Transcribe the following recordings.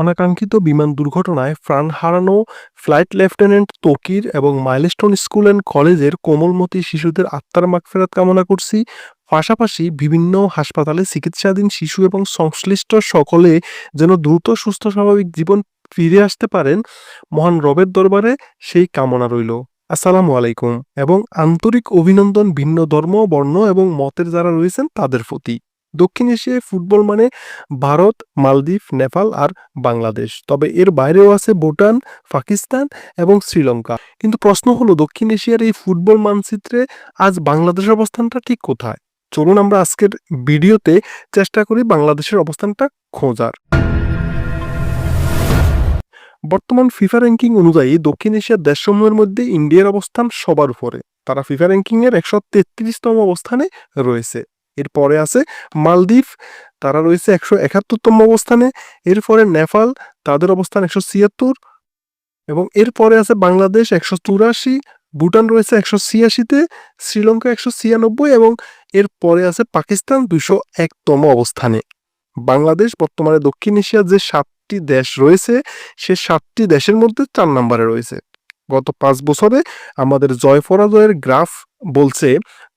অনাকাঙ্ক্ষিত বিমান দুর্ঘটনায় প্রাণ হারানো ফ্লাইট লেফটেন্যান্ট তকির এবং মাইলস্টোন স্কুল অ্যান্ড কলেজের কোমলমতি শিশুদের আত্মার মাগফেরাত কামনা করছি। পাশাপাশি বিভিন্ন হাসপাতালে চিকিৎসাধীন শিশু এবং সংশ্লিষ্ট সকলে যেন দ্রুত, সুস্থ, স্বাভাবিক জীবন ফিরে আসতে পারেন, মহান রবের দরবারে সেই কামনা রইল। আসসালামু আলাইকুম এবং আন্তরিক অভিনন্দন ভিন্ন ধর্ম, বর্ণ এবং মতের যারা রয়েছেন তাদের প্রতি। দক্ষিণ এশিয়ায় ফুটবল মানে ভারত, মালদ্বীপ, নেপাল আর বাংলাদেশ। তবে এর বাইরেও আছে ভুটান, পাকিস্তান এবং শ্রীলঙ্কা। কিন্তু প্রশ্ন হলো, দক্ষিণ এশিয়ার এই ফুটবল মানচিত্রে আজ বাংলাদেশের অবস্থানটা ঠিক কোথায়? চলুন আমরা আজকের ভিডিওতে চেষ্টা করি বাংলাদেশের অবস্থানটা খোঁজার। বর্তমান ফিফা র্যাঙ্কিং অনুযায়ী দক্ষিণ এশিয়ার দেশসমূহের মধ্যে ইন্ডিয়ার অবস্থান সবার উপরে। তারা ফিফা র্যাঙ্কিংয়ের একশো তেত্রিশতম অবস্থানে রয়েছে। এরপরে আছে মালদ্বীপ, তারা রয়েছে একশো একাত্তরতম অবস্থানে এরপরে নেপাল, তাদের অবস্থান একশো ছিয়াত্তর, এবং এরপরে আছে বাংলাদেশ একশো চুরাশি, ভুটান রয়েছে একশো ছিয়াশিতে, শ্রীলঙ্কা একশো ছিয়ানব্বই, এবং এরপরে আছে পাকিস্তান দুশো একতম অবস্থানে। বাংলাদেশ বর্তমানে দক্ষিণ এশিয়ার যে সাতটি দেশ রয়েছে, সে সাতটি দেশের মধ্যে চার নম্বরে রয়েছে। গত পাঁচ বছরে আমাদের জয় পরাজয়ের গ্রাফ বলছে,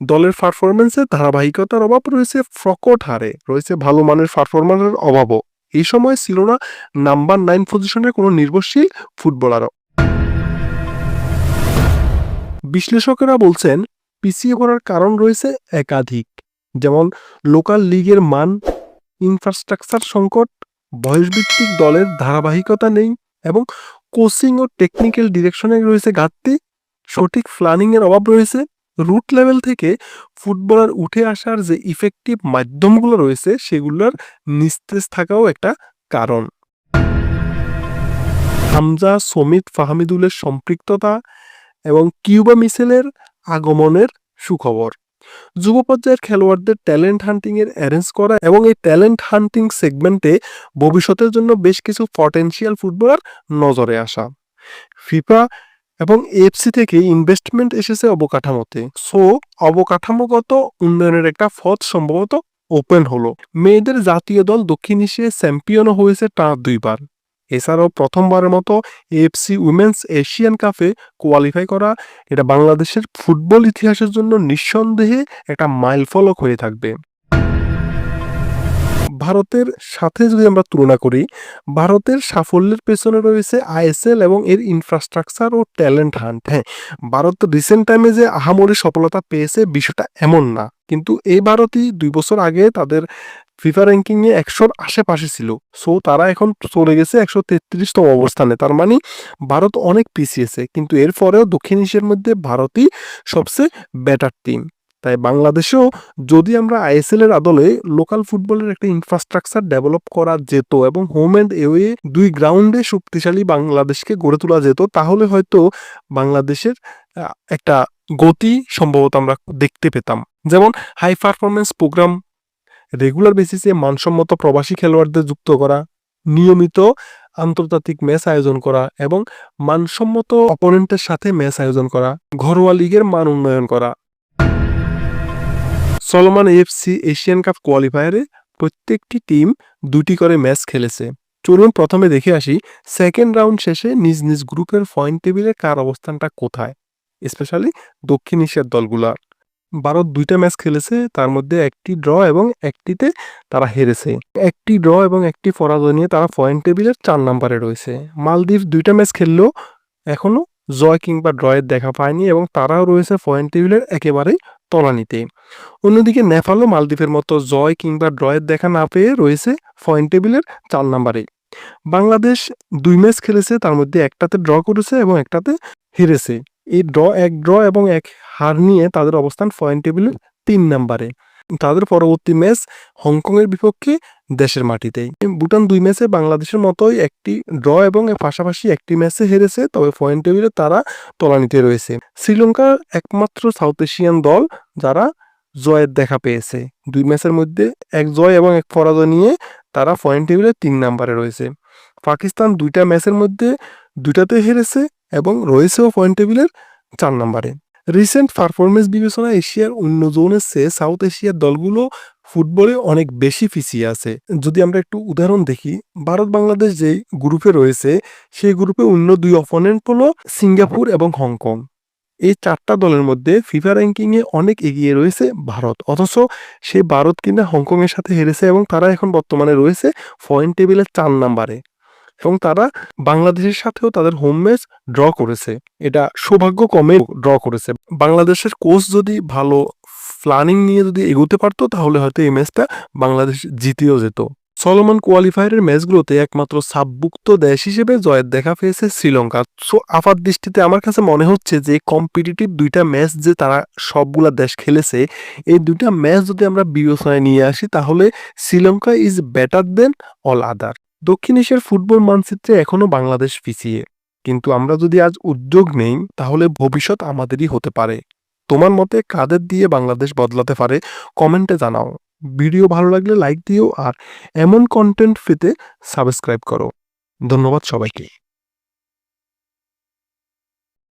দলের পারফরমেন্সে ধারাবাহিকতার অভাব রয়েছে, ফ্রকট হারে। রয়েছে ভালো মানের পারফরমেন্সের অভাবও। এই সময় ছিল না নাম্বার নাইন পজিশনের কোনো নির্ভরশীল ফুটবলারও বিশ্লেষকেরা বলছেন, পিছিয়ে পড়ার কারণ রয়েছে একাধিক। যেমন লোকাল লিগের মান ইনফ্রাস্ট্রাকচার সংকট, বয়সভিত্তিক দলের ধারাবাহিকতা নেই এবং কোচিং ও টেকনিক্যাল ডিরেকশনে রয়েছে ঘাটতি। সঠিক প্ল্যানিং এর অভাব রয়েছে রুট লেভেল থেকে ফুটবলার উঠে আসার যে ইফেক্টিভ মাধ্যমগুলো রয়েছে, সেগুলোর নিস্তেজ থাকাও একটা কারণ। হামজা, সমিত, ফাহমিদুলের সম্পৃক্ততা এবং কিউবা মিসেলের আগমনের সুখবর। যুব পর্যায়ের খেলোয়াড়দের ট্যালেন্ট হান্টিং এর অ্যারেঞ্জ করা এবং এই ট্যালেন্ট হান্টিং সেগমেন্টে ভবিষ্যতের জন্য বেশ কিছু পটেনশিয়াল ফুটবলার নজরে আসা। ফিফা এবং এফসি থেকে ইনভেস্টমেন্ট এসেছে অবকাঠামোতে। সো অবকাঠামোগত উন্নয়নের একটা পথ সম্ভবত ওপেন হলো। মেয়েদের জাতীয় দল দক্ষিণ এশিয়ায় চ্যাম্পিয়নও হয়েছে টানা দুইবার। এছাড়াও প্রথমবারের মতো এফসি উইমেন্স এশিয়ান কাপে কোয়ালিফাই করা এটা বাংলাদেশের ফুটবল ইতিহাসের জন্য নিঃসন্দেহে একটা মাইলফলক হয়ে থাকবে। ভারতের সাথে যদি আমরা তুলনা করি, ভারতের সাফল্যের পেছনে রয়েছে আইএসএল এবং এর ইনফ্রাস্ট্রাকচার ও ট্যালেন্ট হান্ট হ্যাঁ ভারত রিসেন্ট টাইমে যে আহামরি সফলতা পেয়েছে বিষয়টা এমন না। কিন্তু এই ভারতই দুই বছর আগে তাদের ফিফা র্যাঙ্কিং এ একশোর আশেপাশে ছিল। সো তারা এখন চলে গেছে একশো তেত্রিশতম অবস্থানে। তার মানে ভারত অনেক পিছিয়েছে। কিন্তু এরপরেও দক্ষিণ এশিয়ার মধ্যে ভারতই সবচেয়ে বেটার টিম তাই বাংলাদেশেও যদি আমরা আইএসএল এর আদলে লোকাল ফুটবলের একটা ইনফ্রাস্ট্রাকচার ডেভেলপ করা যেত এবং হোম অ্যান্ড এওয়ে দুই গ্রাউন্ডে শক্তিশালী বাংলাদেশকে গড়ে তোলা যেত, তাহলে হয়তো বাংলাদেশের একটা গতি সম্ভবত আমরা দেখতে পেতাম। যেমন হাই পারফরমেন্স প্রোগ্রাম রেগুলার বেসিসে মানসম্মত প্রবাসী খেলোয়াড়দের যুক্ত করা, নিয়মিত আন্তর্জাতিক ম্যাচ আয়োজন করা এবং মানসম্মত অপোনেন্টের সাথে ম্যাচ আয়োজন করা, ঘরোয়া লিগের মান উন্নয়ন করা। সলমান এফসি এশিয়ান কাপ কোয়ালিফায়ারে প্রত্যেকটি টিম দুটি করে ম্যাচ খেলেছে। চলুন প্রথমে দেখে আসি সেকেন্ড রাউন্ড শেষে নিজ নিজ গ্রুপের পয়েন্ট টেবিলে কার অবস্থানটা কোথায়, স্পেশালি দক্ষিণ এশিয়ার দলগুলার ভারত দুইটা ম্যাচ খেলেছে, তার মধ্যে একটি ড্র এবং একটিতে তারা হেরেছে। একটি ড্র এবং একটি পরাজয় নিয়ে তারা পয়েন্ট টেবিলের চার নম্বরে রয়েছে। মালদ্বীপ দুইটা ম্যাচ খেললেও এখনও জয় কিংবা ড্রয়ের দেখা পায়নি এবং তারাও রয়েছে পয়েন্ট টেবিলের একেবারেই তলানিতে। অন্যদিকে নেপালও মালদ্বীপের মতো জয় কিংবা ড্রয়ের দেখা না পেয়ে রয়েছে পয়েন্ট টেবিলের চার নম্বরে। বাংলাদেশ দুই ম্যাচ খেলেছে, তার মধ্যে একটাতে ড্র করেছে এবং একটাতে হেরেছে। এই ড্র, এক ড্র এবং এক হার নিয়ে তাদের অবস্থান পয়েন্ট টেবিলের তিন নম্বরে। তাদের পরবর্তী ম্যাচ হংকংয়ের বিপক্ষে দেশের মাটিতেই। ভুটান দুই ম্যাচে বাংলাদেশের মতোই একটি ড্র এবং পাশাপাশি একটি ম্যাচে হেরেছে, তবে পয়েন্ট টেবিলে তারা তলানিতে রয়েছে। শ্রীলঙ্কা একমাত্র সাউথ এশিয়ান দল যারা জয়ের দেখা পেয়েছে। দুই ম্যাচের মধ্যে এক জয় এবং এক পরাজয় নিয়ে তারা পয়েন্ট টেবিলে তিন নাম্বারে রয়েছে। পাকিস্তান দুইটা ম্যাচের মধ্যে দুইটাতে হেরেছে এবং রয়েছেও পয়েন্ট টেবিলের চার নম্বরে। রিসেন্ট পারফরমেন্স বিবেচনায় এশিয়ার অন্য জোনের চেয়ে সাউথ এশিয়ার দলগুলো ফুটবলে অনেক বেশি পিছিয়ে আছে। যদি আমরা একটু উদাহরণ দেখি, ভারত বাংলাদেশ যেই গ্রুপে রয়েছে, সেই গ্রুপে অন্য দুই অপোনেন্ট হলো সিঙ্গাপুর এবং হংকং। এই চারটা দলের মধ্যে ফিফা র্যাঙ্কিংয়ে অনেক এগিয়ে রয়েছে ভারত। অথচ সেই ভারত কিনা হংকংয়ের সাথে হেরেছে এবং তারা এখন বর্তমানে রয়েছে পয়েন্ট টেবিলের চার নাম্বারে এবং তারা বাংলাদেশের সাথেও তাদের হোম ম্যাচ ড্র করেছে। এটা সৌভাগ্য কমে ড্র করেছে। বাংলাদেশের কোচ যদি ভালো প্ল্যানিং নিয়ে যদি এগোতে পারতো, তাহলে হয়তো এই ম্যাচটা বাংলাদেশ জিতেও যেত। সলোমন কোয়ালিফায়ারের ম্যাচগুলোতে একমাত্র সাবভুক্ত দেশ হিসেবে জয়ের দেখা পেয়েছে শ্রীলঙ্কা। সো আপাত দৃষ্টিতে আমার কাছে মনে হচ্ছে যে কম্পিটিটিভ দুইটা ম্যাচ যে তারা সবগুলা দেশ খেলেছে, এই দুইটা ম্যাচ যদি আমরা বিবেচনায় নিয়ে আসি, তাহলে Sri Lanka is better than all other দক্ষিণ এশিয়ার ফুটবল মানচিত্রে এখনও বাংলাদেশ পিছিয়ে। কিন্তু আমরা যদি আজ উদ্যোগ নেই, তাহলে ভবিষ্যৎ আমাদেরই হতে পারে। তোমার মতে কাদের দিয়ে বাংলাদেশ বদলাতে পারে? কমেন্টে জানাও। ভিডিও ভালো লাগলে লাইক দিও আর এমন কন্টেন্ট পেতে সাবস্ক্রাইব করো। ধন্যবাদ সবাইকে।